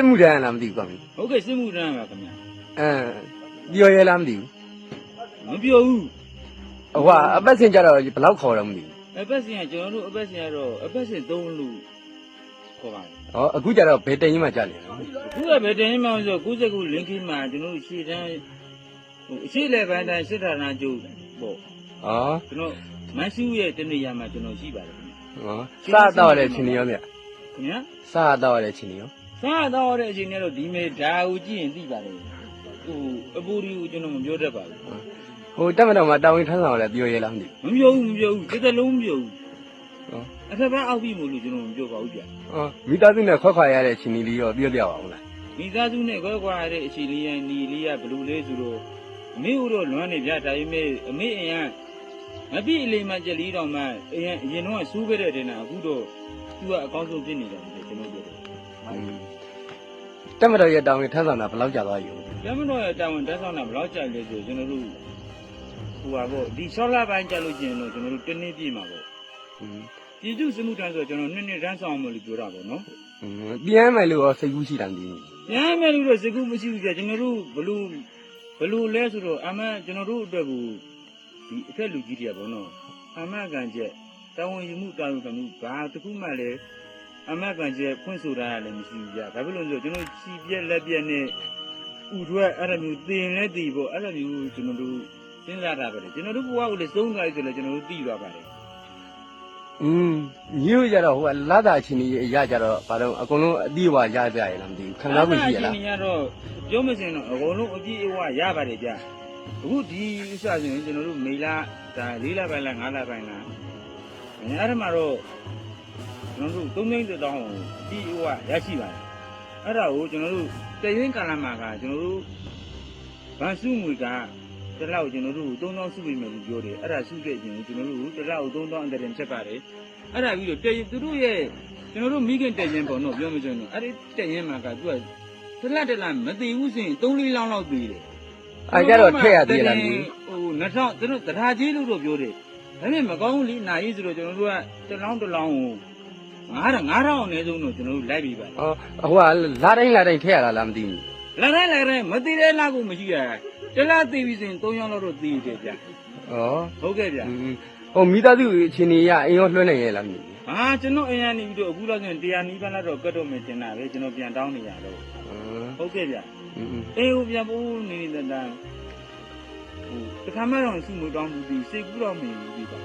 စစ်မှုတန်းလားမသိဘူးကွာမင်းဟုတ်ကဲ့စစ်မှုထမ်းပါခင်ဗျာအဲပြောရဲလားမသိဘူးမပြောဘူးဟိုကအပတ်စဉ်ကြတော့ဘယ်လောက်ခေါ်တော့မသိဘူးအပတ်စဉ်ကကျွန်တော်တို့အပတ်စဉ်ကတော့အပတ်စဉ်3လူခေါ်ပါတယ်ဟောအခုကြတော့ဘယ်တင်ကြီးမှကြာနေလဲခုကဘယ်တင်မှမဆို69လင်းခင်းမှာကျွန်တော်တို့ရှေ့တန်းဟိုအရှိလေပိုင်းတိုင်းစစ်ထာဏကျုပ်ပေါ့ဟောကျွန်တော်မန်ရှူရဲ့တနေရာမှာကျွန်တော်ရှိပါတယ်ခင်ဟောစားတော့တဲ့ချင်းရောမြတ်ဗျာစားတော့တဲ့ချင်းရော စားတော့တဲ့အချိန်နဲ့တော့ဒီမေဒါကိုကြည့်ရင်သိပါတယ်ဟိုအပူရီကိုကျွန်တော်မပြောတတ်ပါဘူးဟိုတက်မတော်မှာတာဝန်ထမ်းဆောင်လဲပြောရဲလားမသိမပြောဘူးမပြောဘူးတစ်သက်လုံးမပြောဘူးဘူးဟောအထက်ဘက်အောက်ပြီမို့လို့ကျွန်တော်မပြောပါဘူးဗျဟောမိသားစုနဲ့ခွက်ခွာရတဲ့ချင်းလေးရောပြောပြပါအောင်လားမိသားစုနဲ့ခွဲခွာရတဲ့အခြေလေးရညီလေးရဘလူလေးဆိုတော့အမေတို့လွမ်းနေဗျဒါပေမဲ့အမေအရင်မပြည့်အလေးမှကြက်လေးတောင်မှအရင်အရင်တော့စူးခဲ့တဲ့တင်တာအခုတော့သူကအကောင်းဆုံးဖြစ်နေတာပဲကျွန်တော်ပြောတယ် တက်မတော်ရဲ့တာဝန်ထမ်းဆောင်တာဘယ်လောက်ကြာသွားပြီ။ကျမတို့ရဲ့တာဝန်တက်ဆောင်တာဘယ်လောက်ကြာလဲဆိုကျွန်တော်တို့ဟိုပါပေါ့ဒီဆောလာပိုင်းကြာလို့ကျင်တော့ကျွန်တော်တို့တစ်နှစ်ပြည့်မှာပေါ့อืม။ပြည်သူစမှုထမ်းဆိုကျွန်တော်နှစ်နှစ်တန်းဆောင်မယ်လို့ပြောတာပေါ့နော်ပြန်မယ်လို့ရောစိတ်ကူးရှိတာမသိဘူး။ပြန်မယ်လို့တော့စကူမရှိဘူးကြာကျွန်တော်တို့ဘလို့ဘလို့လဲဆိုတော့အမှန်ကျွန်တော်တို့အတွက်ကိုဒီအထက်လူကြီးတွေကပေါ့နော်။အမှန်ကန်ချက်တာဝန်ယူမှုတာဝန်ခံမှုဘာတစ်ခုမှလည်း အမှန်ကန်ချက်ဖွင့်ဆိုတာလည်းမရှိဘူးကြာ။ဒါဖြစ်လို့ဆိုကျွန်တော်ချီပြက်လက်ပြက်နဲ့ဥထွက်အဲ့လိုမျိုးတင်လဲတည်ပေါ့အဲ့လိုမျိုးကျွန်တော်တို့စဉ်းစားတာပဲလေကျွန်တော်တို့ဘဝကိုလေသုံးသွားပြီဆိုလည်းကျွန်တော်တို့သိသွားပါတယ်อืมမြို့ကြတော့ဟိုကလာတာချင်းကြီးရကြတော့ဘာလို့အကုန်လုံးအတိအဝရကြရလားမသိဘူးခံစားမှုရှိရလားအဲ့ဒါအချိန်ကြီးကတော့ပြောမစင်တော့အကုန်လုံးအပြည့်အဝရပါတယ်ဗျအခုဒီဥစ္စာဆိုရင်ကျွန်တော်တို့မေလာဒါ၄လပိုင်းလား၅လပိုင်းလားအဲအဲ့ဒါမှတော့ ကျွန်တော်တို့သုံးသိန်းတစ်တောင်းအပြည့်အဝရရှိပါတယ်အဲ့ဒါကိုကျွန်တော်တို့တရင်ကာလမှာကကျွန်တော်တို့ဗန်စုငွေကတစ်လောက်ကျွန်တော်တို့3000စုပေးမယ်လို့ပြောတယ်အဲ့ဒါစုတဲ့အချိန်ကိုကျွန်တော်တို့တစ်လောက်3000အတရင်ချက်ပါတယ်အဲ့ဒါပြီးတော့တရင်သူတို့ရဲ့ကျွန်တော်တို့မိခင်တရင်ပေါ့နော်ပြောမစမ်းတော့အဲ့ဒီတရင်မှာကသူကတလက်တလက်မသိဘူးဆိုရင်3လေးလောင်းလောက်သေးတယ်အဲကြတော့ထည့်ရသေးလားမသိဘူးဟို2000သူတို့တရားကြီးလို့တော့ပြောတယ်ဒါပေမဲ့မကောင်းဘူးလေနာကြီးဆိုတော့ကျွန်တော်တို့ကတစ်လောင်းတစ်လောင်းကို 9000 9000အနည်းဆုံးတော့ကျွန်တော်တို့လိုက်ပြီးပါဟောဟိုကလာတိုင်းလာတိုင်းထည့်ရလားလားမသိဘူးလာတိုင်းလာတိုင်းမသိတဲ့လားကိုမရှိရတလားသိပြီဆိုရင်3ရောင်းလောက်တော့သိရတယ်ဗျဩဟုတ်ကဲ့ဗျဟိုမိသားစုအခြေအနေရအိမ်ရောလွှဲနိုင်ရဲ့လားမသိဘူးဟာကျွန်တော်အိမ်ရနေပြီးတော့အခုလောက်ဆိုရင်100နီးပါးလောက်တော့ကတ်တော့မယ်တင်တာပဲကျွန်တော်ပြန်တောင်းနေရတော့ဟုတ်ကဲ့ဗျအေးဟိုပြန်ပို့နေနေတဲ့တန်းဟိုတခါမှတော့စုမှုတောင်းမှုပြီးစိတ်ကူးတော့မနေဘူးပြီးပါ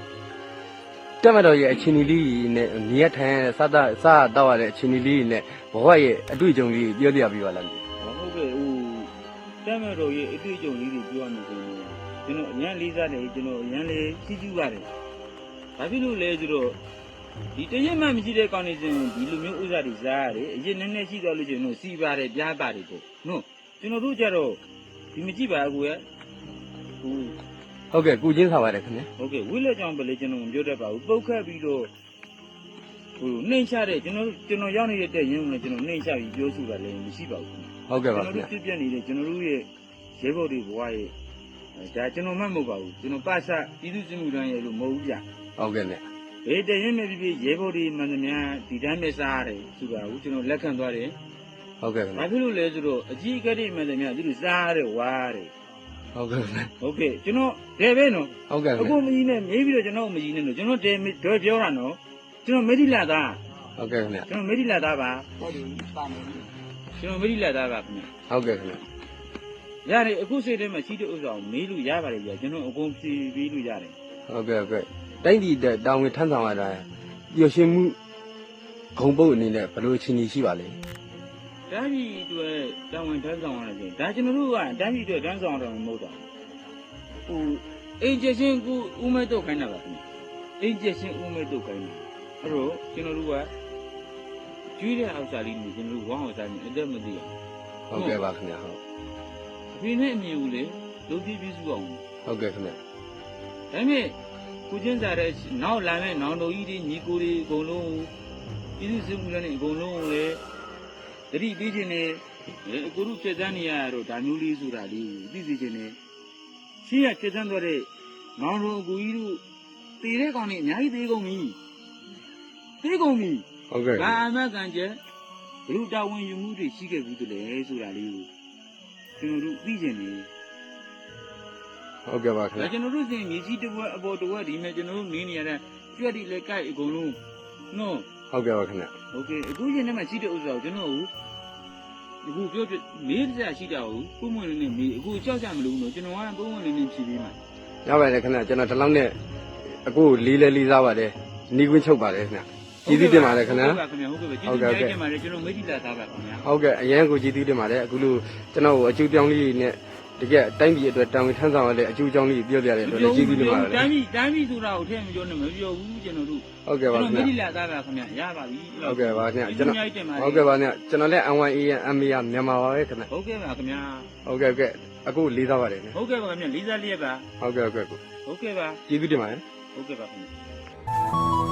တက်မတော်ရဲ့အချင်းကြီးနဲ့နေရထိုင်စသစားတော့ရတဲ့အချင်းကြီးနဲ့ဘဝရဲ့အတွေ့အကြုံလေးပြောပြပြပါလားမသိဘူးဟုတ်ကဲ့ဟိုတမ်းမတော်ရဲ့အတွေ့အကြုံလေးတွေပြောရမယ်ဆိုရင်ကျွန်တော်အရန်လေးစားတယ်ကျွန်တော်အရန်လေးစီးကျူးပါတယ်ဘာဖြစ်လို့လဲဆိုတော့ဒီတရက်မှမရှိတဲ့ကောင်းနေစဉ်ဒီလိုမျိုးဥစ္စာတွေစားရတယ်အရင်နည်းနည်းရှိတော့လို့ကျွန်တော်စီးပါတယ်ပြားပါတယ်ပေါ့နော်ကျွန်တော်တို့ကြတော့ဒီမကြည့်ပါဘူးကွယ်ဟို ဟုတ်ကဲ့ကုချင်းဆောင်ပါတယ်ခင်ဗျာဟုတ်ကဲ့ဝိလက်ကြောင့်ပဲလေကျွန်တော်မပြောတတ်ပါဘူးပုတ်ခတ်ပြီးတော့ဟိုနှိမ့်ချတဲ့ကျွန်တော်ကျွန်တော်ရောက်နေတဲ့တဲ့ရင်းကိုလည်းကျွန်တော်နှိမ့်ချပြီးပြောဆိုတာလည်းမရှိပါဘူးဟုတ်ကဲ့ပါကျွန်ခင်တော်ဗျာတို့ပြည့်ပြည့်နေတဲ့ကျွန်တော်တို့ရဲ့ရဲဘော်တွေဘဝရဲ့အဲဒါကျွန်တော်မှမဟုတ်ပါဘူးကျွန်တော်ပါစပြည်သူ့စစ်မှုထမ်းရဲ့လို့မဟုတ်ဘူးဗျဟုတ်ကဲ့နဲ့ဘယ်တဲ့ရင်းမဲ့ပြည့်ပြည့်ရဲဘော်တွေမှန်သမျှဒီတိုင်းပဲစားရတယ်ဆိုတာကိုကျွန်တော်လက်ခံသွားတယ်ဟုတ်ကဲ့ခင်ဘာဗျာဖြစ်လို့လဲဆိုတော့အကြီးအကဲတွေမှန်သမျှသူတို့စားရတယ်ဝါရတယ် ဟုတ်ကဲ့ခင်ဗျာဟုတ်ကဲ့ကျွန်တော်တယ်ပဲနော်ဟုတ်ကဲ့အခင်ခုဗျာမကြီးနဲ့မေးပြီးတော့ကျွန်တော်မကြီးနဲ့လို့ကျွန်တော်တယ်တော်ပြောတာနော်ကျွန်တော်မေဒီလာသားဟုတ်ကဲ့ခင်ဗျာကျွန်တော်မေဒီလာသားပါကျွန်တော်မေဒီလာသားပါခင်ဗျဟုတ်ကဲ့ခင်ဗျာရတယ်အခုစိတ်ထဲမှာရှိတဲ့ဥစ္စာကိုမေးလို့ရပါတယ်ကြာကျွန်တော်အကုန်ဖြေပေးလို့ရတယ်ဟုတ်ကဲ့ဟုတ်ကဲ့တိုင်းပြည်တဲ့တောင်းဝင်ထမ်းဆောင်ရတာပျော်ရွှင်မှုဂုံပုတ်အနေနဲ့ဘယ်လိုအချင်းကြီးရှိပါလဲ တန်းပြည်အတွက်တောင်းဝင်တန်းဆောင်ရတယ်ဒါကျွန်တော်တို့ကတန်းပြည်အတွက်တန်းဆောင်တော့မဟုတ်တာဟိုအင်ဂျင်ရှင်ကိုဦးမဲတော့ခိုင်းတာပါခင်ဗျအင်ဂျင်ရှင်ဦးမဲတော့ခိုင်းတာအဲ့တော့ကျွန်တော်တို့ကကျွေးတဲ့အောက်စာလေးကိုကျွန်တော်တို့ဝမ်းအောင်စားနေအသက်မသိအောင်ဟုတ်ကဲ့ပါခင်ဗျာဟုတ်အဖေနဲ့အမေကိုလေလုံးပြည့်ပြည့်စုအောင်ဟုတ်ကဲ့ခင်ဗျာဒါပေမဲ့ကိုချင်းစားတဲ့နောက်လာမဲ့နောင်တော်ကြီးတွေညီကိုတွေအကုန်လုံးပြည်သူစစ်မှုထမ်းတွေအကုန်လုံးကိုလေ တတိပေးခြင်းနဲ့အကူတို့ချက်တန်းနေရတော့ဒါမျိုးလေးဆိုတာလေးကိုသိစေခြင်းနဲ့ရှင်းရချက်တန်းသွားတဲ့နောင်တော်အကူကြီးတို့တည်တဲ့ကောင်တွေအများကြီးသေးကုန်ပြီသေးကုန်ပြီဟုတ်ကဲ့ဘာအမကန်ကျဲဘလို့တာဝန်ယူမှုတွေရှိခဲ့ဘူးတလဲဆိုတာလေးကိုကျွန်တော်တို့သိကျင်နေဟုတ်ကဲ့ပါခင်ဒါဗျကျွန်တော်တို့စင်မြေကြီးတစ်ဝက်အပေါ်တစ်ဝက်ဒီမဲ့ကျွန်တော်တို့နေနေရတဲ့ကြွက်ဒီလက်ကိုက်အကုန်လုံးနော်ဟုတ်ကဲ့ပါခင်ဗျโอเคအခုရင်ထဲမှာရှိတဲ့ဥစ္စာကိုကျွန်တော်အခုပြောပြမေးစရာရှိတာကိုပုံမှန်လေးနဲ့မေးအခုကြောက်ကြမလို့နော်ကျွန်တော်ကပုံမှန်လေးနဲ့ဖြေပေးမှာ ရပါတယ်ခင်ဗျကျွန်တော်ဒီလောက်နဲ့အခုလေးလဲလေးစားပါတယ်နီးကွင်းချုပ်ပါတယ်ခင်ဗျကျေးဇူးတင်ပါတယ်ခင်ဗျာ ဟုတ်ကဲ့ခင်ဗျာဟုတ်ကဲ့ကျေးဇူးတင်ပါတယ်ကျွန်တော်မေးကြည့်လာသားပါခင်ဗျာ ဟုတ်ကဲ့အရင်ကိုကျေးဇူးတင်ပါတယ်အခုလိုကျွန်တော်ကိုအကျိုးပြောင်းလေးနဲ့ တကယ်တိုင်းပြည်အတွက်တာဝန်ထမ်းဆောင်ရတဲ့အကျိုးကြောင်းလေးပြောပြတဲ့အတွက်လည်းကျေးဇူးတင်ပါတယ်တိုင်းပြည်တိုင်းပြည်ဆိုတာကိုထည့်မပြောနဲ့မပြောဘူးကျွန်တော်တို့ဟုတ်ကဲ့ပါခင်မေးဗျကြည့်လာသားပါခင်ဗျာရပါပြီဟုတ်ကဲ့ပါခင်ဗျကျွန်တော်ကျေးဇူးတင်ပါတယ်ဟုတ်ကဲ့ပါခင်ဗျကျွန်တော်လည်း N1A ရ MA မြန်မာပါပဲခင်ဗျဟုတ်ကဲ့ပါခင်ဗျာဟုတ်ကဲ့ဟုတ်ကဲ့အခုလေးစားပါတယ်ခင်ဗျဟုတ်ကဲ့ပါခင်ဗျာလေးစားလျက်ပါဟုတ်ကဲ့ဟုတ်ကဲ့ကိုဟုတ်ကဲ့ပါကျေးဇူးတင်ပါတယ်ဟုတ်ကဲ့ပါခင်ဗျာ